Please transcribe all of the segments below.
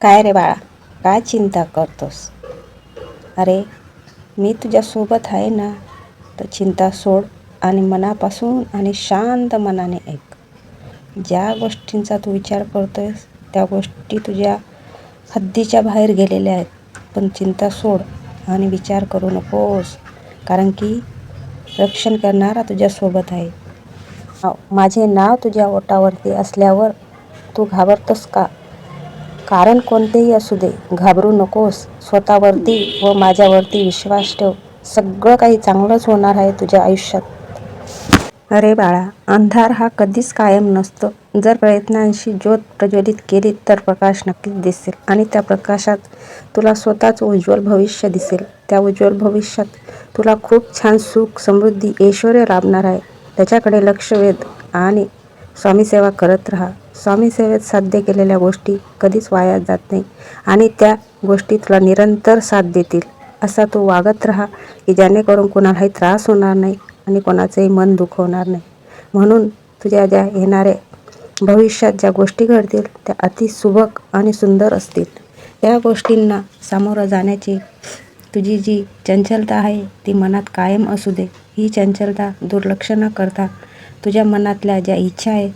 काय रे बाळा? काय चिंता करतोस? अरे मी तुझ्यासोबत आहे ना तर चिंता सोड आणि मनापासून आणि शांत मनाने ऐक. ज्या गोष्टींचा तू विचार करतोयस त्या गोष्टी तुझ्या हद्दीच्या बाहेर गेलेल्या आहेत. पण चिंता सोड आणि विचार करू नकोस कारण की रक्षण करणारा तुझ्यासोबत आहे. माझे नाव तुझ्या ओटावरती असल्यावर तू घाबरतोस का? कारण कोणतेही असू दे घाबरू नकोस. स्वतःवरती व माझ्यावरती विश्वास ठेव. सगळं काही चांगलंच होणार आहे तुझ्या आयुष्यात. अरे बाळा अंधार हा कधीच कायम नसतो. जर प्रयत्नांशी ज्योत प्रज्वलित केली तर प्रकाश नक्कीच दिसेल आणि त्या प्रकाशात तुला स्वतःच उज्ज्वल भविष्य दिसेल. त्या उज्ज्वल भविष्यात तुला खूप छान सुख समृद्धी ऐश्वर लाभणार आहे. त्याच्याकडे लक्ष वेध आणि स्वामीसेवा करत राहा. स्वामीसेवेत साध्य केलेल्या गोष्टी कधीच वाया जात नाही. आणि त्या गोष्टी तुला निरंतर साथ देतील. असा तू वागत राहा की जेणेकरून कोणालाही त्रास होणार नाही आणि कोणाचंही मन दुखवणार नाही. म्हणून तुझ्या ज्या येणाऱ्या भविष्यात ज्या गोष्टी घडतील त्या अतिसुबक आणि सुंदर असतील. या गोष्टींना सामोरं जाण्याची तुझी जी चंचलता आहे ती मनात कायम असू दे. ही चंचलता दुर्लक्ष न करता तुझ्या मनातल्या ज्या इच्छा आहेत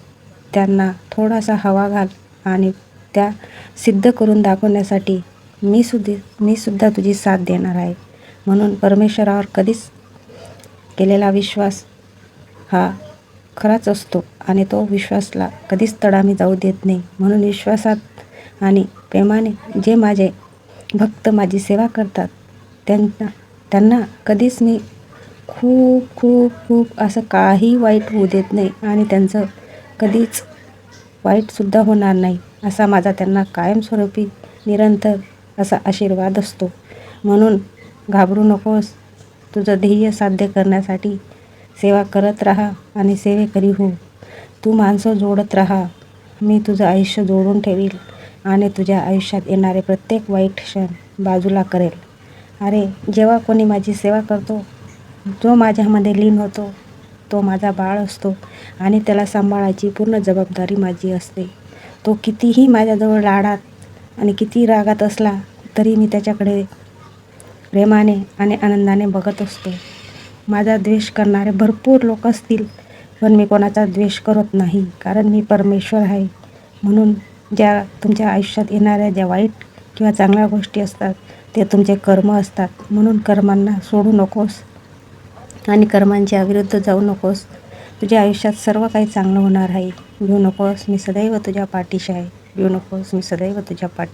त्यांना थोडासा हवा घाल आणि त्या सिद्ध करून दाखवण्यासाठी मी सुद्धा मी सुद्धा तुझी साथ देणार आहे. म्हणून परमेश्वरावर कधीच केलेला विश्वास हा खराच असतो आणि तो विश्वासला कधीच तडामी जाऊ देत नाही. म्हणून विश्वासात आणि प्रेमाने जे माझे भक्त माझी सेवा करतात त्यांना त्यांना कधीच मी खूप खूप खूप असं काही वाईट होऊ देत नाही आणि त्यांचं कधीच वाईटसुद्धा होणार नाही असा माझा त्यांना कायमस्वरूपी निरंतर असा आशीर्वाद असतो. म्हणून घाबरू नकोस तुझं ध्येय साध्य करण्यासाठी सेवा करत राहा आणि सेवेकरी हो. तू माणसं जोडत राहा. मी तुझं आयुष्य जोडून ठेवील आणि तुझ्या आयुष्यात येणारे प्रत्येक वाईट क्षण बाजूला करेल. अरे जेव्हा कोणी माझी सेवा करतो जो माझ्यामध्ये लीन होतो तो माझा बाळ असतो आणि त्याला सांभाळायची पूर्ण जबाबदारी माझी असते. तो कितीही माझ्याजवळ लाडात आणि किती रागात असला तरी मी त्याच्याकडे प्रेमाने आणि आनंदाने बघत असतो. माझा द्वेष करणारे भरपूर लोक असतील पण मी कोणाचा द्वेष करत नाही कारण मी परमेश्वर आहे. म्हणून ज्या तुमच्या आयुष्यात येणाऱ्या ज्या वाईट किंवा चांगल्या गोष्टी असतात ते तुमचे कर्म असतात. म्हणून कर्मांना सोडू नकोस. आणि कर्मांच्या विरुद्ध जाऊ नकोस. तुझ्या आयुष्यात सर्व काही चांगलं होणार आहे. भिऊ नकोस. मी सदैव तुझ्या पाठीशी आहे. भिऊ नकोस. मी सदैव तुझ्या पाठी